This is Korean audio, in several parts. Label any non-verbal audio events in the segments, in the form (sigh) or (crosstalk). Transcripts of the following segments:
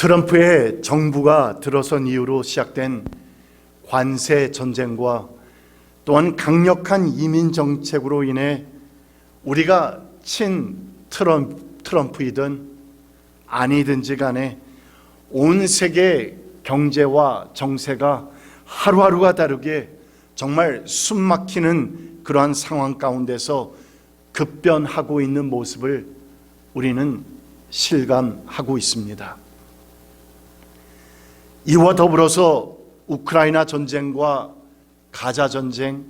트럼프의 정부가 들어선 이후로 시작된 관세 전쟁과 또한 강력한 이민 정책으로 인해 우리가 친 트럼, 트럼프이든 아니든지 간에 온 세계 경제와 정세가 하루하루가 다르게 정말 숨 막히는 그러한 상황 가운데서 급변하고 있는 모습을 우리는 실감하고 있습니다. 이와 더불어서 우크라이나 전쟁과 가자 전쟁,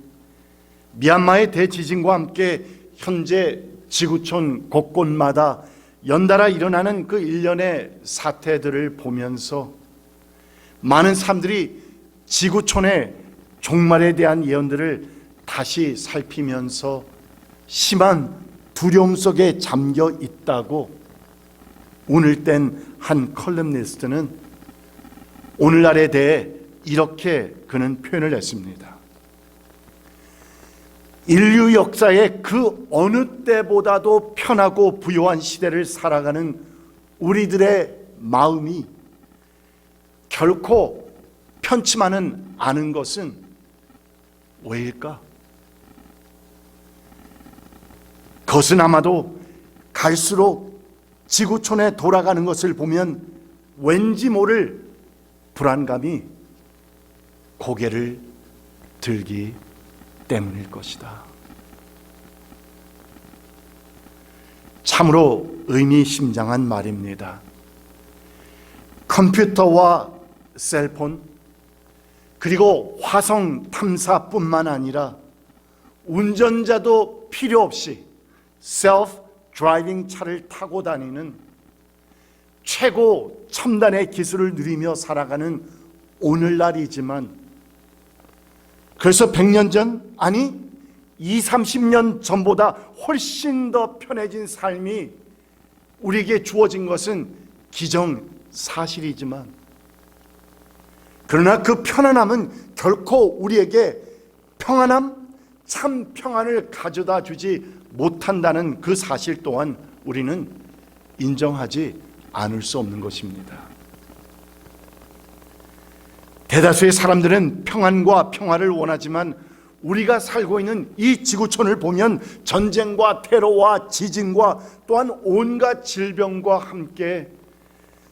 미얀마의 대지진과 함께 현재 지구촌 곳곳마다 연달아 일어나는 그 일련의 사태들을 보면서 많은 사람들이 지구촌의 종말에 대한 예언들을 다시 살피면서 심한 두려움 속에 잠겨 있다고 오늘 땐 한 컬럼니스트는 오늘날에 대해 이렇게 그는 표현을 했습니다. 인류 역사의 그 어느 때보다도 편하고 부유한 시대를 살아가는 우리들의 마음이 결코 편치만은 않은 것은 왜일까? 그것은 아마도 갈수록 지구촌에 돌아가는 것을 보면 왠지 모를 불안감이 고개를 들기 때문일 것이다. 참으로 의미심장한 말입니다. 컴퓨터와 셀폰 그리고 화성 탐사뿐만 아니라 운전자도 필요 없이 셀프 드라이빙 차를 타고 다니는 최고 첨단의 기술을 누리며 살아가는 오늘날이지만 그래서 100년 전 아니 2, 30년 전보다 훨씬 더 편해진 삶이 우리에게 주어진 것은 기정 사실이지만 그러나 그 편안함은 결코 우리에게 평안함, 참 평안을 가져다 주지 못한다는 그 사실 또한 우리는 인정하지 않을 수 없는 것입니다. 대다수의 사람들은 평안과 평화를 원하지만 우리가 살고 있는 이 지구촌을 보면 전쟁과 테러와 지진과 또한 온갖 질병과 함께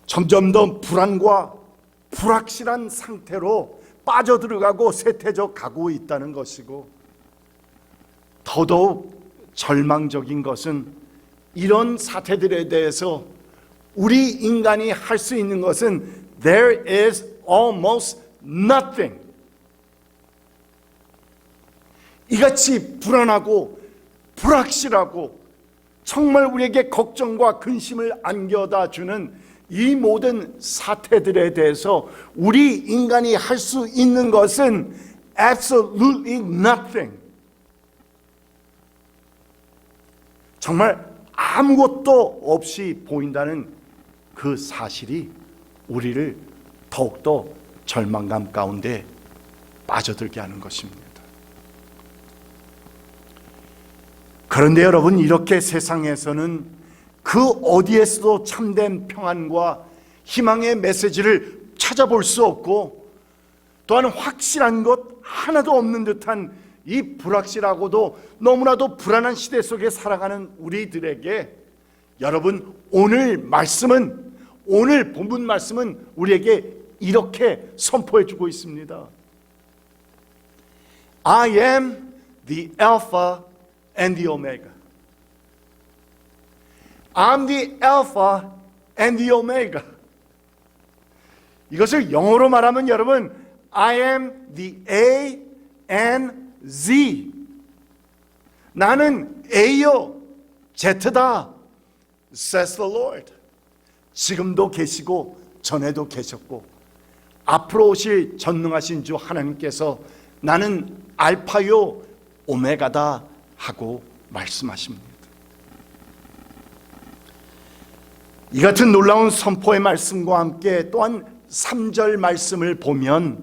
점점 더 불안과 불확실한 상태로 빠져들어가고 쇠퇴져 가고 있다는 것이고 더더욱 절망적인 것은 이런 사태들에 대해서 우리 인간이 할 수 있는 것은 there is almost nothing. 이같이 불안하고 불확실하고 정말 우리에게 걱정과 근심을 안겨다 주는 이 모든 사태들에 대해서 우리 인간이 할 수 있는 것은 absolutely nothing. 정말 아무것도 없이 보인다는 그 사실이 우리를 더욱더 절망감 가운데 빠져들게 하는 것입니다. 그런데 여러분, 이렇게 세상에서는 그 어디에서도 참된 평안과 희망의 메시지를 찾아볼 수 없고 또한 확실한 것 하나도 없는 듯한 이 불확실하고도 너무나도 불안한 시대 속에 살아가는 우리들에게 여러분 오늘 말씀은 오늘 본문 말씀은 우리에게 이렇게 선포해 주고 있습니다. I am the Alpha and the Omega. I'm the Alpha and the Omega. 이것을 영어로 말하면 여러분 I am the A and Z. 나는 A요, Z다. says the Lord. 지금도 계시고 전에도 계셨고 앞으로 오실 전능하신 주 하나님께서 나는 알파요 오메가다 하고 말씀하십니다. 이 같은 놀라운 선포의 말씀과 함께 또한 3절 말씀을 보면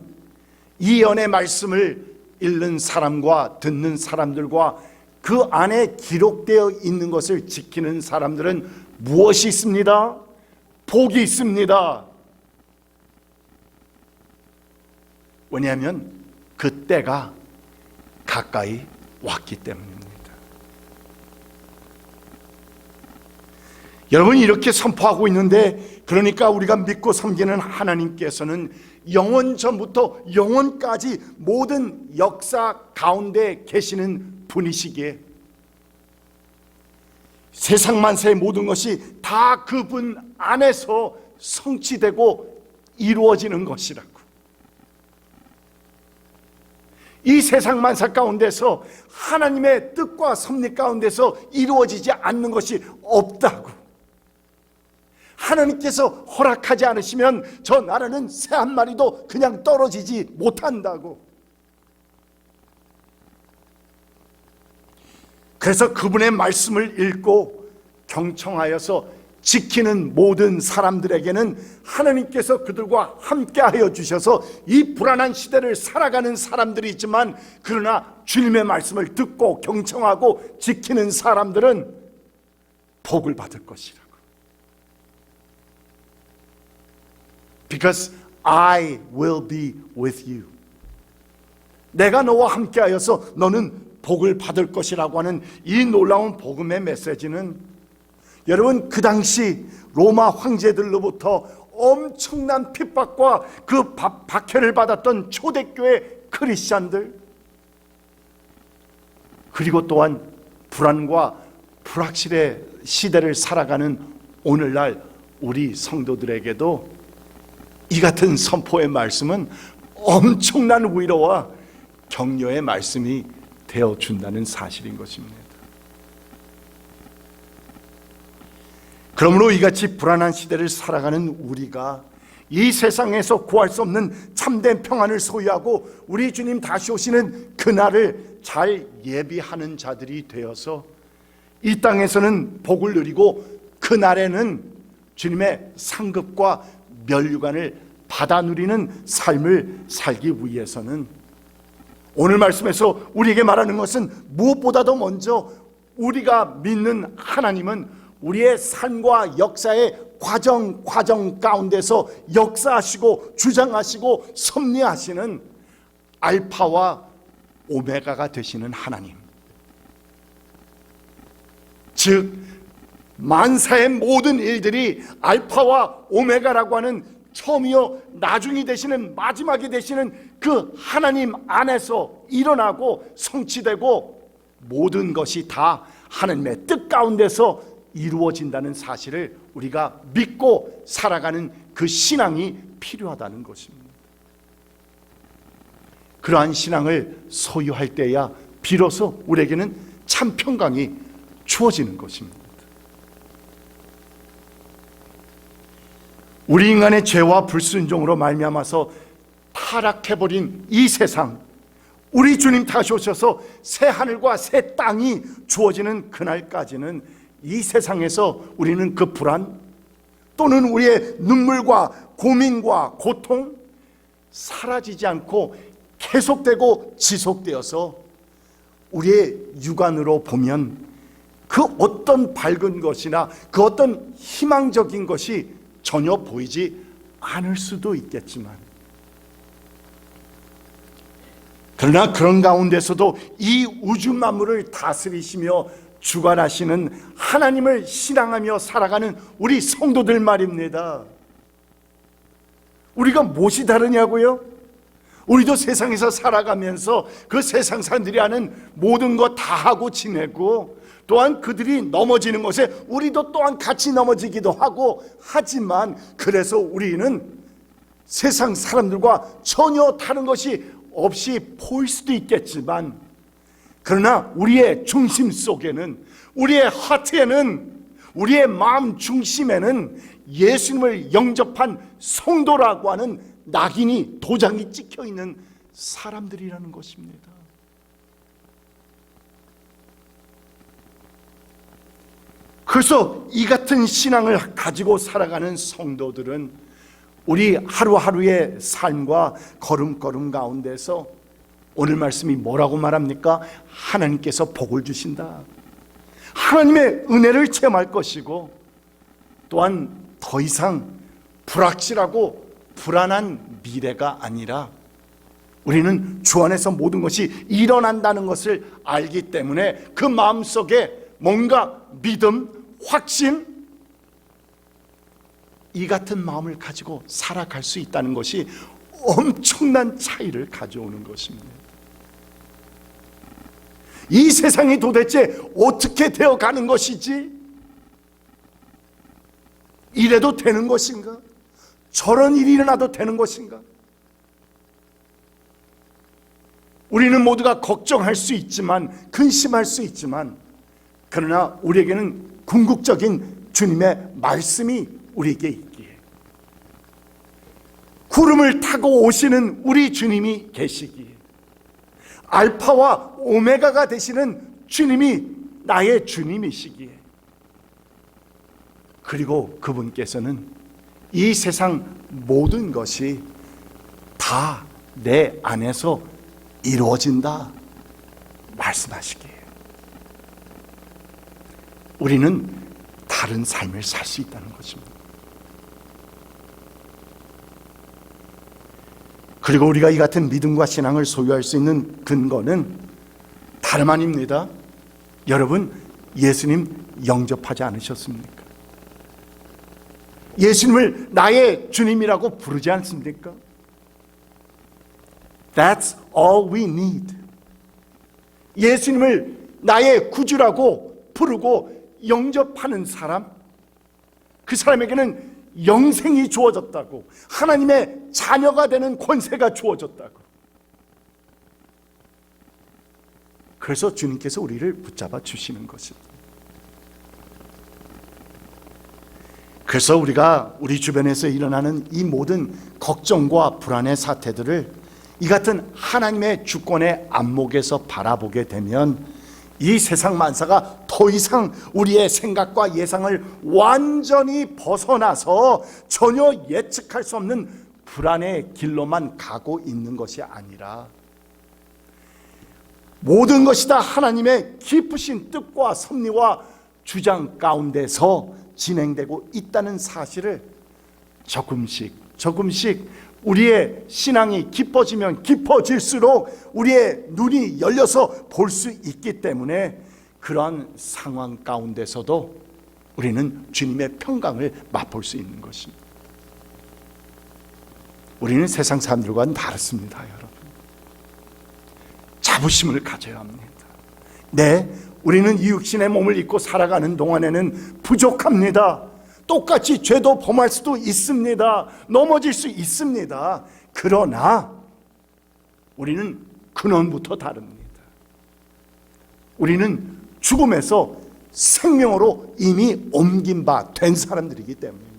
이 연의 말씀을 읽는 사람과 듣는 사람들과 그 안에 기록되어 있는 것을 지키는 사람들은 무엇이 있습니다? 복이 있습니다. 왜냐하면 그 때가 가까이 왔기 때문입니다. 여러분이 이렇게 선포하고 있는데 그러니까 우리가 믿고 섬기는 하나님께서는 영원 전부터 영원까지 모든 역사 가운데 계시는 분이시기에 세상 만세의 모든 것이 다 그분 안에서 성취되고 이루어지는 것이라고. 이 세상 만사 가운데서 하나님의 뜻과 섭리 가운데서 이루어지지 않는 것이 없다고. 하나님께서 허락하지 않으시면 저 나라는 새 한 마리도 그냥 떨어지지 못한다고. 그래서 그분의 말씀을 읽고 경청하여서 지키는 모든 사람들에게는 하나님께서 그들과 함께하여 주셔서 이 불안한 시대를 살아가는 사람들이 있지만 그러나 주님의 말씀을 듣고 경청하고 지키는 사람들은 복을 받을 것이라고. Because I will be with you. 내가 너와 함께하여서 너는 복을 받을 것이라고 하는 이 놀라운 복음의 메시지는 여러분 그 당시 로마 황제들로부터 엄청난 핍박과 그 박- 박해를 받았던 초대교회 크리스찬들 그리고 또한 불안과 불확실의 시대를 살아가는 오늘날 우리 성도들에게도 이 같은 선포의 말씀은 엄청난 위로와 격려의 말씀이 되어 준다는 사실인 것입니다. 그러므로 이같이 불안한 시대를 살아가는 우리가 이 세상에서 구할 수 없는 참된 평안을 소유하고 우리 주님 다시 오시는 그날을 잘 예비하는 자들이 되어서 이 땅에서는 복을 누리고 그날에는 주님의 상급과 멸류관을 받아 누리는 삶을 살기 위해서는 오늘 말씀에서 우리에게 말하는 것은 무엇보다도 먼저 우리가 믿는 하나님은 우리의 삶과 역사의 과정 과정 가운데서 역사하시고 주장하시고 섭리하시는 알파와 오메가가 되시는 하나님. 즉 만사의 모든 일들이 알파와 오메가라고 하는 처음이요 나중이 되시는 마지막이 되시는 그 하나님 안에서 일어나고 성취되고 모든 것이 다 하나님의 뜻 가운데서 이루어진다는 사실을 우리가 믿고 살아가는 그 신앙이 필요하다는 것입니다. 그러한 신앙을 소유할 때야 비로소 우리에게는 참 평강이 주어지는 것입니다. 우리 인간의 죄와 불순종으로 말미암아서 타락해버린 이 세상 우리 주님 다시 오셔서 새 하늘과 새 땅이 주어지는 그날까지는 이 세상에서 우리는 그 불안 또는 우리의 눈물과 고민과 고통 사라지지 않고 계속되고 지속되어서 우리의 육안으로 보면 그 어떤 밝은 것이나 그 어떤 희망적인 것이 전혀 보이지 않을 수도 있겠지만 그러나 그런 가운데서도 이 우주 만물을 다스리시며 주관하시는 하나님을 신앙하며 살아가는 우리 성도들 말입니다. 우리가 무엇이 다르냐고요? 우리도 세상에서 살아가면서 그 세상 사람들이 하는 모든 거 다 하고 지내고 또한 그들이 넘어지는 것에 우리도 또한 같이 넘어지기도 하고 하지만 그래서 우리는 세상 사람들과 전혀 다른 것이 없이 보일 수도 있겠지만 그러나 우리의 중심 속에는 우리의 하트에는 우리의 마음 중심에는 예수님을 영접한 성도라고 하는 낙인이 도장이 찍혀 있는 사람들이라는 것입니다. 그래서 이 같은 신앙을 가지고 살아가는 성도들은 우리 하루하루의 삶과 걸음걸음 가운데서 오늘 말씀이 뭐라고 말합니까? 하나님께서 복을 주신다. 하나님의 은혜를 체험할 것이고 또한 더 이상 불확실하고 불안한 미래가 아니라 우리는 주 안에서 모든 것이 일어난다는 것을 알기 때문에 그 마음속에 뭔가 믿음, 확신, 이 같은 마음을 가지고 살아갈 수 있다는 것이 엄청난 차이를 가져오는 것입니다. 이 세상이 도대체 어떻게 되어 가는 것이지? 이래도 되는 것인가? 저런 일이 일어나도 되는 것인가? 우리는 모두가 걱정할 수 있지만, 근심할 수 있지만, 그러나 우리에게는 궁극적인 주님의 말씀이 우리에게 있기에. 구름을 타고 오시는 우리 주님이 계시기에. 알파와 오메가가 되시는 주님이 나의 주님이시기에. 그리고 그분께서는 이 세상 모든 것이 다 내 안에서 이루어진다 말씀하시기에. 우리는 다른 삶을 살 수 있다는 것입니다. 그리고 우리가 이 같은 믿음과 신앙을 소유할 수 있는 근거는 다름 아닙니다. 여러분, 예수님 영접하지 않으셨습니까? 예수님을 나의 주님이라고 부르지 않습니까? That's all we need. 예수님을 나의 구주라고 부르고 영접하는 사람, 그 사람에게는 영생이 주어졌다고, 하나님의 자녀가 되는 권세가 주어졌다고. 그래서 주님께서 우리를 붙잡아 주시는 것입니다. 그래서 우리가 우리 주변에서 일어나는 이 모든 걱정과 불안의 사태들을 이 같은 하나님의 주권의 안목에서 바라보게 되면 이 세상 만사가 더 이상 우리의 생각과 예상을 완전히 벗어나서 전혀 예측할 수 없는 불안의 길로만 가고 있는 것이 아니라 모든 것이 다 하나님의 깊으신 뜻과 섭리와 주장 가운데서 진행되고 있다는 사실을 조금씩 조금씩 우리의 신앙이 깊어지면 깊어질수록 우리의 눈이 열려서 볼 수 있기 때문에 그러한 상황 가운데서도 우리는 주님의 평강을 맛볼 수 있는 것입니다. 우리는 세상 사람들과는 다릅니다, 여러분. 자부심을 가져야 합니다. 네, 우리는 이 육신의 몸을 입고 살아가는 동안에는 부족합니다. 똑같이 죄도 범할 수도 있습니다. 넘어질 수 있습니다. 그러나 우리는 근원부터 다릅니다. 우리는 죽음에서 생명으로 이미 옮긴 바 된 사람들이기 때문입니다.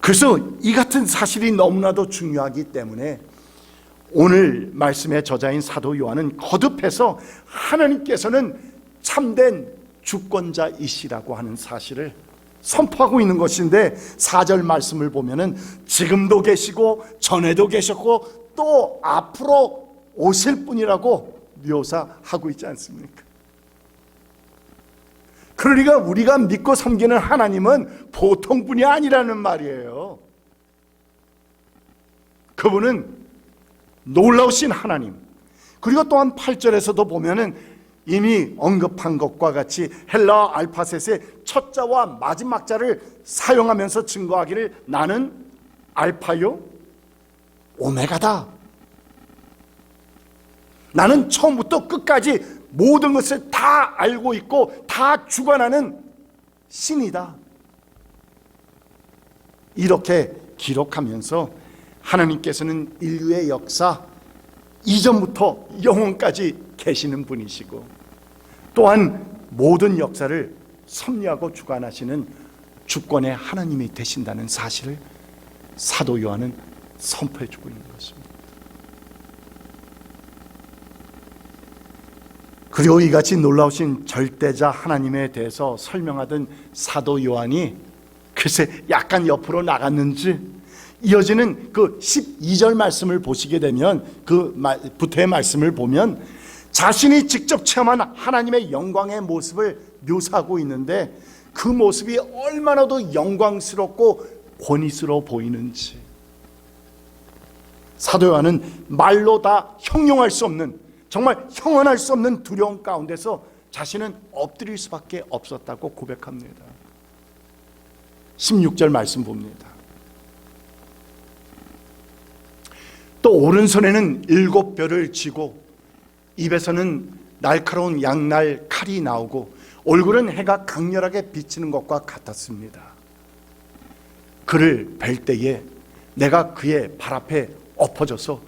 그래서 이 같은 사실이 너무나도 중요하기 때문에 오늘 말씀의 저자인 사도 요한은 거듭해서 하나님께서는 참된 주권자이시라고 하는 사실을 선포하고 있는 것인데 4절 말씀을 보면은 지금도 계시고 전에도 계셨고 또 앞으로 오실 분이라고 묘사하고 있지 않습니까? 그러니까 우리가 믿고 섬기는 하나님은 보통 분이 아니라는 말이에요. 그분은 놀라우신 하나님. 그리고 또한 8절에서도 보면은 이미 언급한 것과 같이 헬라 알파셋의 첫 자와 마지막 자를 사용하면서 증거하기를 나는 알파요 오메가다. 나는 처음부터 끝까지 모든 것을 다 알고 있고 다 주관하는 신이다. 이렇게 기록하면서 하나님께서는 인류의 역사 이전부터 영원까지 계시는 분이시고 또한 모든 역사를 섭리하고 주관하시는 주권의 하나님이 되신다는 사실을 사도 요한은 선포해 주고 있는 것입니다. 그리고 이같이 놀라우신 절대자 하나님에 대해서 설명하던 사도 요한이 글쎄 약간 옆으로 나갔는지 이어지는 그 12절 말씀을 보시게 되면 그 부터의 말씀을 보면 자신이 직접 체험한 하나님의 영광의 모습을 묘사하고 있는데 그 모습이 얼마나도 영광스럽고 권위스러워 보이는지 사도 요한은 말로 다 형용할 수 없는 정말 형언할 수 없는 두려움 가운데서 자신은 엎드릴 수밖에 없었다고 고백합니다. 16절 말씀 봅니다. 또 오른손에는 일곱 뼈를 쥐고 입에서는 날카로운 양날 칼이 나오고 얼굴은 해가 강렬하게 비치는 것과 같았습니다. 그를 뵐 때에 내가 그의 발 앞에 엎어져서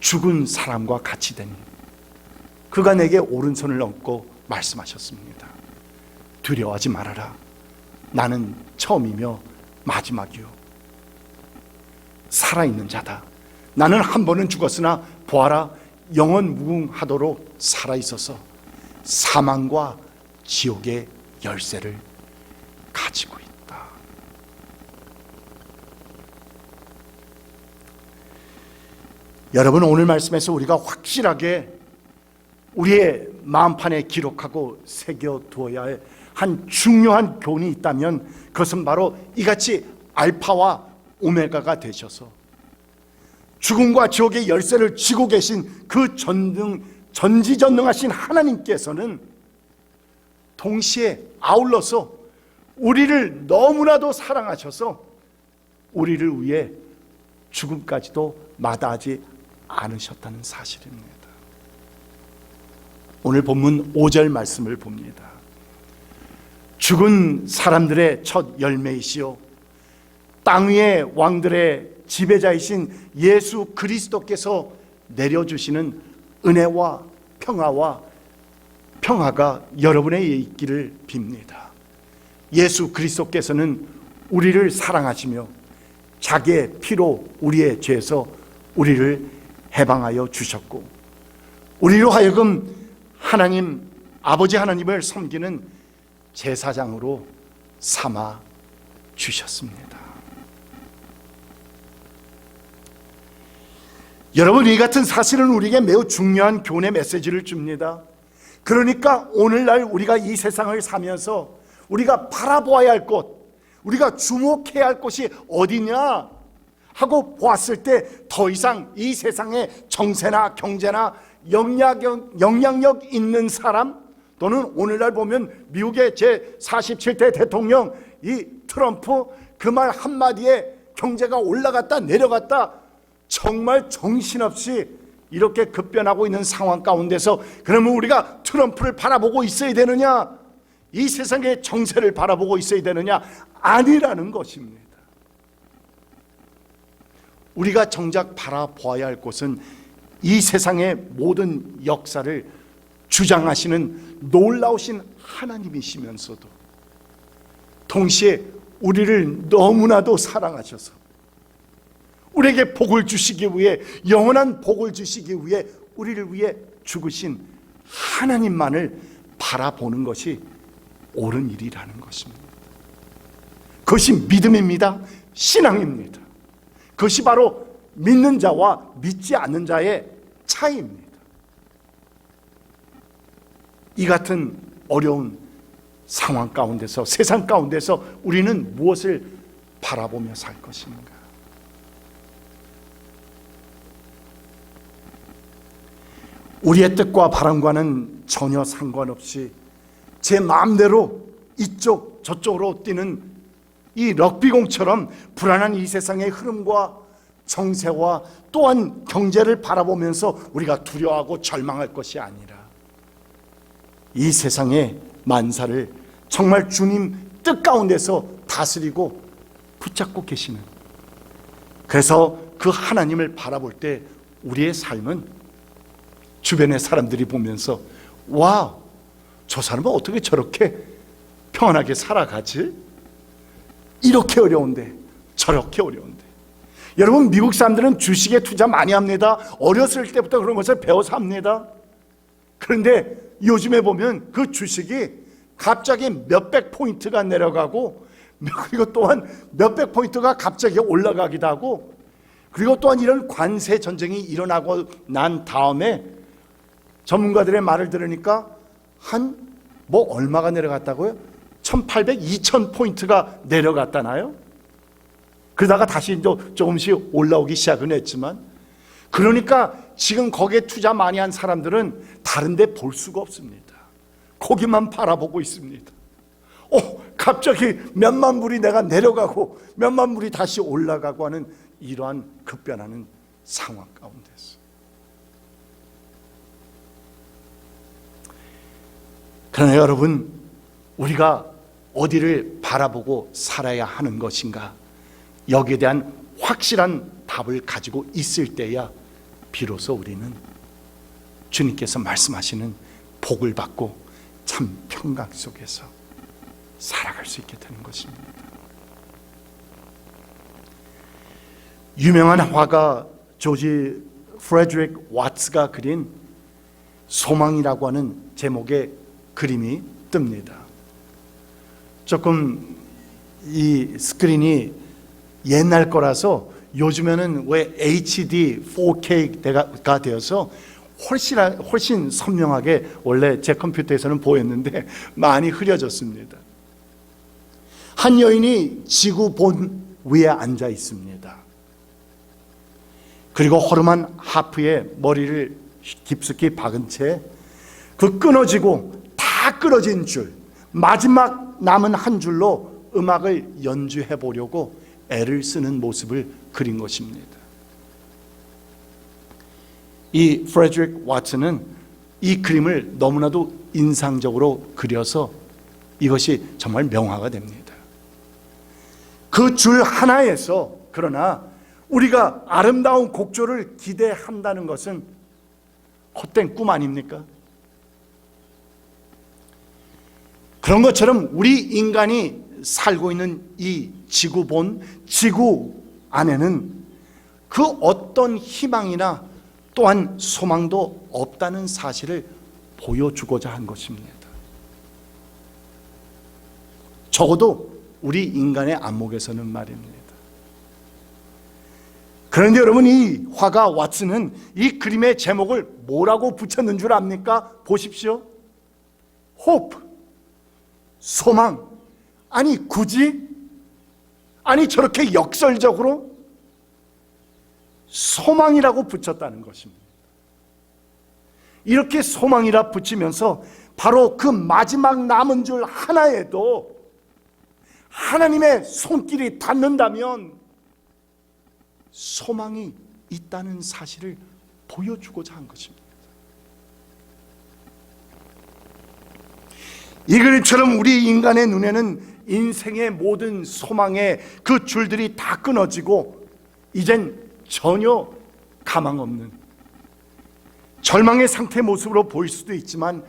죽은 사람과 같이 되니 그가 내게 오른손을 얹고 말씀하셨습니다. 두려워하지 말아라. 나는 처음이며 마지막이요. 살아있는 자다. 나는 한 번은 죽었으나 보아라 영원 무궁하도록 살아 있어서 사망과 지옥의 열쇠를 가지고 있다. 여러분 오늘 말씀에서 우리가 확실하게 우리의 마음판에 기록하고 새겨 두어야 할 한 중요한 교훈이 있다면 그것은 바로 이같이 알파와 오메가가 되셔서 죽음과 지옥의 열쇠를 쥐고 계신 그 전능 전지전능하신 하나님께서는 동시에 아울러서 우리를 너무나도 사랑하셔서 우리를 위해 죽음까지도 마다하지 않으셨다는 사실입니다. 오늘 본문 5절 말씀을 봅니다. 죽은 사람들의 첫 열매이시요 땅 위의 왕들의 지배자이신 예수 그리스도께서 내려주시는 은혜와 평화와 평화가 여러분의 있기를 빕니다. 예수 그리스도께서는 우리를 사랑하시며 자기의 피로 우리의 죄에서 우리를 해방하여 주셨고 우리로 하여금 하나님 아버지 하나님을 섬기는 제사장으로 삼아 주셨습니다. 여러분 이 같은 사실은 우리에게 매우 중요한 교훈의 메시지를 줍니다. 그러니까 오늘날 우리가 이 세상을 사면서 우리가 바라보아야 할 곳, 우리가 주목해야 할 곳이 어디냐 하고 보았을 때 더 이상 이 세상의 정세나 경제나 영향력, 영향력 있는 사람 또는 오늘날 보면 미국의 제 47대 대통령 이 트럼프 그 말 한마디에 경제가 올라갔다 내려갔다 정말 정신없이 이렇게 급변하고 있는 상황 가운데서 그러면 우리가 트럼프를 바라보고 있어야 되느냐? 이 세상의 정세를 바라보고 있어야 되느냐? 아니라는 것입니다. 우리가 정작 바라보아야 할 곳은 이 세상의 모든 역사를 주장하시는 놀라우신 하나님이시면서도 동시에 우리를 너무나도 사랑하셔서 우리에게 복을 주시기 위해 영원한 복을 주시기 위해 우리를 위해 죽으신 하나님만을 바라보는 것이 옳은 일이라는 것입니다. 그것이 믿음입니다. 신앙입니다. 그것이 바로 믿는 자와 믿지 않는 자의 차이입니다. 이 같은 어려운 상황 가운데서 세상 가운데서 우리는 무엇을 바라보며 살 것인가? 우리의 뜻과 바람과는 전혀 상관없이 제 마음대로 이쪽 저쪽으로 뛰는 이 럭비공처럼 불안한 이 세상의 흐름과 정세와 또한 경제를 바라보면서 우리가 두려워하고 절망할 것이 아니라 이 세상의 만사를 정말 주님 뜻 가운데서 다스리고 붙잡고 계시는 그래서 그 하나님을 바라볼 때 우리의 삶은 주변의 사람들이 보면서 와, 저 사람은 어떻게 저렇게 평안하게 살아가지? 이렇게 어려운데 저렇게 어려운데 여러분 미국 사람들은 주식에 투자 많이 합니다. 어렸을 때부터 그런 것을 배워서 합니다. 그런데 요즘에 보면 그 주식이 갑자기 몇백 포인트가 내려가고 그리고 또한 몇백 포인트가 갑자기 올라가기도 하고 그리고 또한 이런 관세 전쟁이 일어나고 난 다음에 전문가들의 말을 들으니까 한 뭐 얼마가 내려갔다고요? 1800, 2000 포인트가 내려갔다나요? 그러다가 다시 또 조금씩 올라오기 시작은 했지만 그러니까 지금 거기에 투자 많이 한 사람들은 다른 데 볼 수가 없습니다. 거기만 바라보고 있습니다. 어, 갑자기 몇만 불이 내가 내려가고 몇만 불이 다시 올라가고 하는 이러한 급변하는 상황 가운데서. 그러나 여러분, 우리가 어디를 바라보고 살아야 하는 것인가? 여기에 대한 확실한 답을 가지고 있을 때야 비로소 우리는 주님께서 말씀하시는 복을 받고 참 평강 속에서 살아갈 수 있게 되는 것입니다. 유명한 화가 조지 프레드릭 와츠가 그린 소망이라고 하는 제목의 그림이 뜹니다. 조금 이 스크린이 옛날 거라서 요즘에는 왜 HD 4K가 되어서 훨씬 훨씬 선명하게 원래 제 컴퓨터에서는 보였는데 (laughs) 많이 흐려졌습니다. 한 여인이 지구 본 위에 앉아 있습니다. 그리고 허름한 하프에 머리를 깊숙이 박은 채 그 끊어지고 다 끊어진 줄 마지막 남은 한 줄로 음악을 연주해 보려고 애를 쓰는 모습을 그린 것입니다. 이 프레드릭 와츠는 이 그림을 너무나도 인상적으로 그려서 이것이 정말 명화가 됩니다. 그 줄 하나에서 그러나 우리가 아름다운 곡조를 기대한다는 것은 헛된 꿈 아닙니까? 그런 것처럼 우리 인간이 살고 있는 이 지구본 지구 안에는 그 어떤 희망이나 또한 소망도 없다는 사실을 보여주고자 한 것입니다. 적어도 우리 인간의 안목에서는 말입니다. 그런데 여러분 이 화가 왓슨은 이 그림의 제목을 뭐라고 붙였는 줄 압니까? 보십시오. hope 소망 아니 굳이 아니 저렇게 역설적으로 소망이라고 붙였다는 것입니다. 이렇게 소망이라 붙이면서 바로 그 마지막 남은 줄 하나에도 하나님의 손길이 닿는다면 소망이 있다는 사실을 보여주고자 한 것입니다. 이 그림처럼 우리 인간의 눈에는 인생의 모든 소망의 그 줄들이 다 끊어지고 이젠 전혀 가망 없는 절망의 상태 모습으로 보일 수도 있지만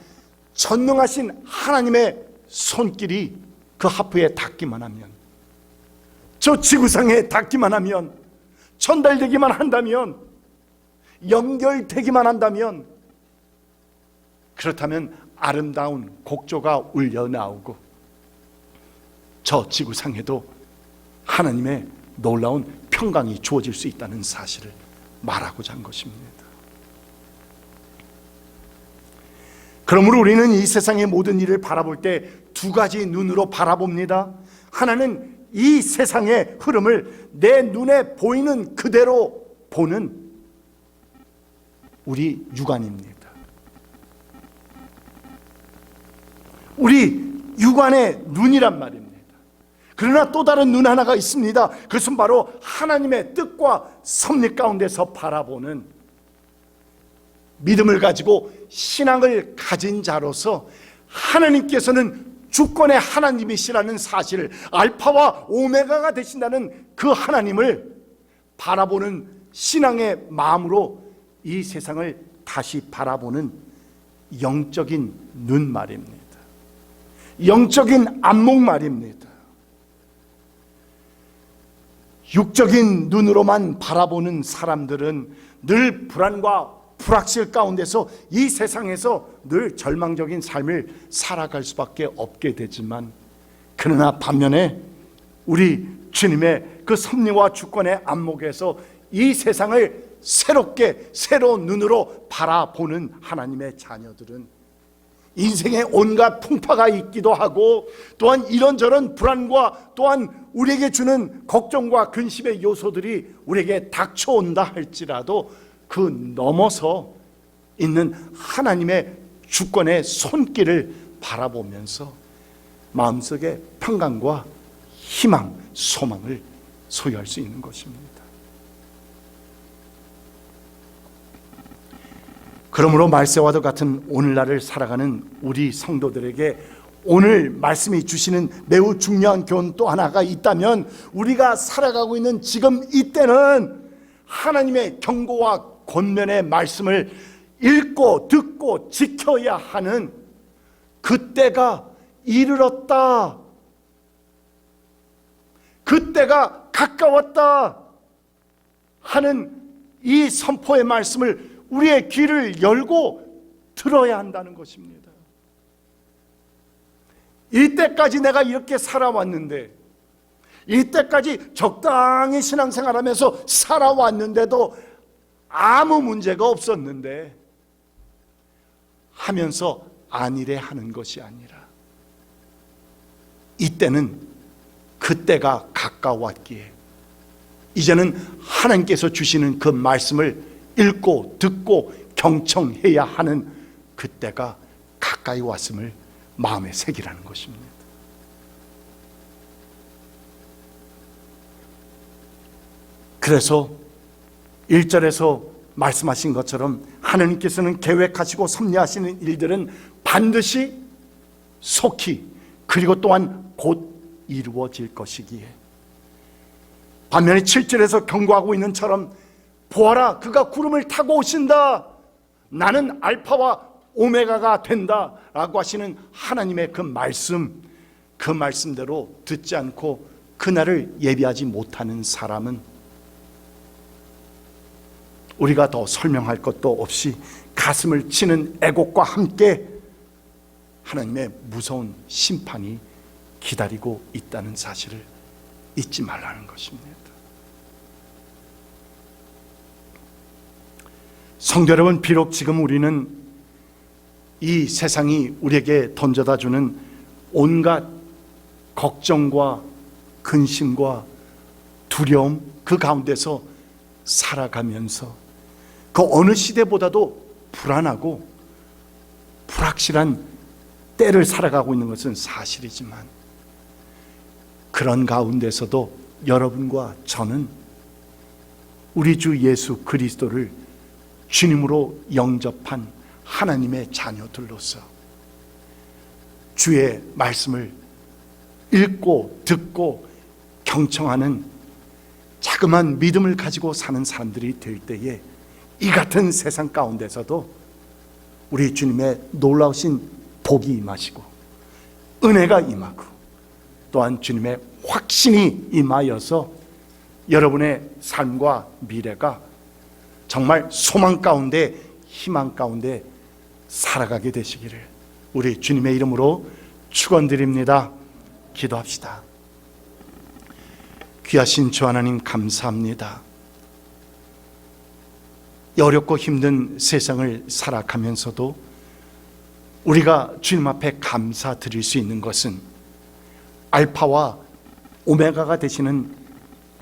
전능하신 하나님의 손길이 그 하프에 닿기만 하면 저 지구상에 닿기만 하면 전달되기만 한다면 연결되기만 한다면 그렇다면 아름다운 곡조가 울려 나오고 저 지구상에도 하나님의 놀라운 평강이 주어질 수 있다는 사실을 말하고자 한 것입니다. 그러므로 우리는 이 세상의 모든 일을 바라볼 때 두 가지 눈으로 바라봅니다. 하나는 이 세상의 흐름을 내 눈에 보이는 그대로 보는 우리 육안입니다. 우리 육안의 눈이란 말입니다. 그러나 또 다른 눈 하나가 있습니다. 그것은 바로 하나님의 뜻과 섭리 가운데서 바라보는 믿음을 가지고 신앙을 가진 자로서 하나님께서는 주권의 하나님이시라는 사실을 알파와 오메가가 되신다는 그 하나님을 바라보는 신앙의 마음으로 이 세상을 다시 바라보는 영적인 눈 말입니다. 영적인 안목 말입니다. 육적인 눈으로만 바라보는 사람들은 늘 불안과 불확실 가운데서 이 세상에서 늘 절망적인 삶을 살아갈 수밖에 없게 되지만 그러나 반면에 우리 주님의 그 섭리와 주권의 안목에서 이 세상을 새롭게 새로운 눈으로 바라보는 하나님의 자녀들은 인생에 온갖 풍파가 있기도 하고 또한 이런저런 불안과 또한 우리에게 주는 걱정과 근심의 요소들이 우리에게 닥쳐온다 할지라도 그 넘어서 있는 하나님의 주권의 손길을 바라보면서 마음속에 평강과 희망, 소망을 소유할 수 있는 것입니다. 그러므로 말세와도 같은 오늘날을 살아가는 우리 성도들에게 오늘 말씀이 주시는 매우 중요한 교훈 또 하나가 있다면 우리가 살아가고 있는 지금 이때는 하나님의 경고와 권면의 말씀을 읽고 듣고 지켜야 하는 그때가 이르렀다. 그때가 가까웠다. 하는 이 선포의 말씀을 우리의 귀를 열고 들어야 한다는 것입니다. 이때까지 내가 이렇게 살아왔는데, 이때까지 적당히 신앙생활하면서 살아왔는데도 아무 문제가 없었는데, 하면서 안일해 하는 것이 아니라, 이때는 그때가 가까웠기에, 이제는 하나님께서 주시는 그 말씀을 읽고 듣고 경청해야 하는 그때가 가까이 왔음을 마음에 새기라는 것입니다. 그래서 1절에서 말씀하신 것처럼 하나님께서는 계획하시고 섭리하시는 일들은 반드시 속히 그리고 또한 곧 이루어질 것이기에 반면에 7절에서 경고하고 있는 처럼 보아라 그가 구름을 타고 오신다 나는 알파와 오메가가 된다 라고 하시는 하나님의 그 말씀 그 말씀대로 듣지 않고 그날을 예비하지 못하는 사람은 우리가 더 설명할 것도 없이 가슴을 치는 애곡과 함께 하나님의 무서운 심판이 기다리고 있다는 사실을 잊지 말라는 것입니다. 성도 여러분, 비록 지금 우리는 이 세상이 우리에게 던져다 주는 온갖 걱정과 근심과 두려움 그 가운데서 살아가면서 그 어느 시대보다도 불안하고 불확실한 때를 살아가고 있는 것은 사실이지만 그런 가운데서도 여러분과 저는 우리 주 예수 그리스도를 주님으로 영접한 하나님의 자녀들로서 주의 말씀을 읽고 듣고 경청하는 자그만 믿음을 가지고 사는 사람들이 될 때에 이 같은 세상 가운데서도 우리 주님의 놀라우신 복이 임하시고 은혜가 임하고 또한 주님의 확신이 임하여서 여러분의 삶과 미래가 정말 소망 가운데 희망 가운데 살아가게 되시기를 우리 주님의 이름으로 축원드립니다. 기도합시다. 귀하신 주 하나님 감사합니다. 어렵고 힘든 세상을 살아가면서도 우리가 주님 앞에 감사드릴 수 있는 것은 알파와 오메가가 되시는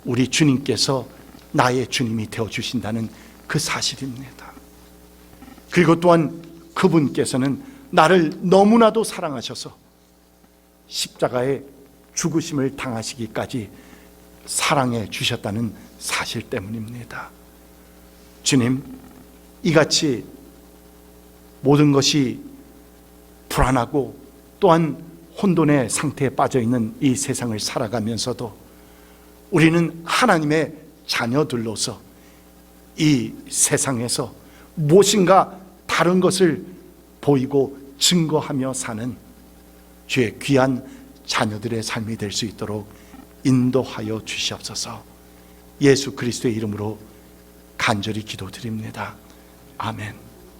우리 주님께서 나의 주님이 되어 주신다는 그 사실입니다. 그리고 또한 그분께서는 나를 너무나도 사랑하셔서 십자가에 죽으심을 당하시기까지 사랑해 주셨다는 사실 때문입니다. 주님, 이같이 모든 것이 불안하고 또한 혼돈의 상태에 빠져 있는 이 세상을 살아가면서도 우리는 하나님의 자녀들로서 이 세상에서 무엇인가 다른 것을 보이고 증거하며 사는 주의 귀한 자녀들의 삶이 될 수 있도록 인도하여 주시옵소서. 예수 그리스도의 이름으로 간절히 기도드립니다. 아멘.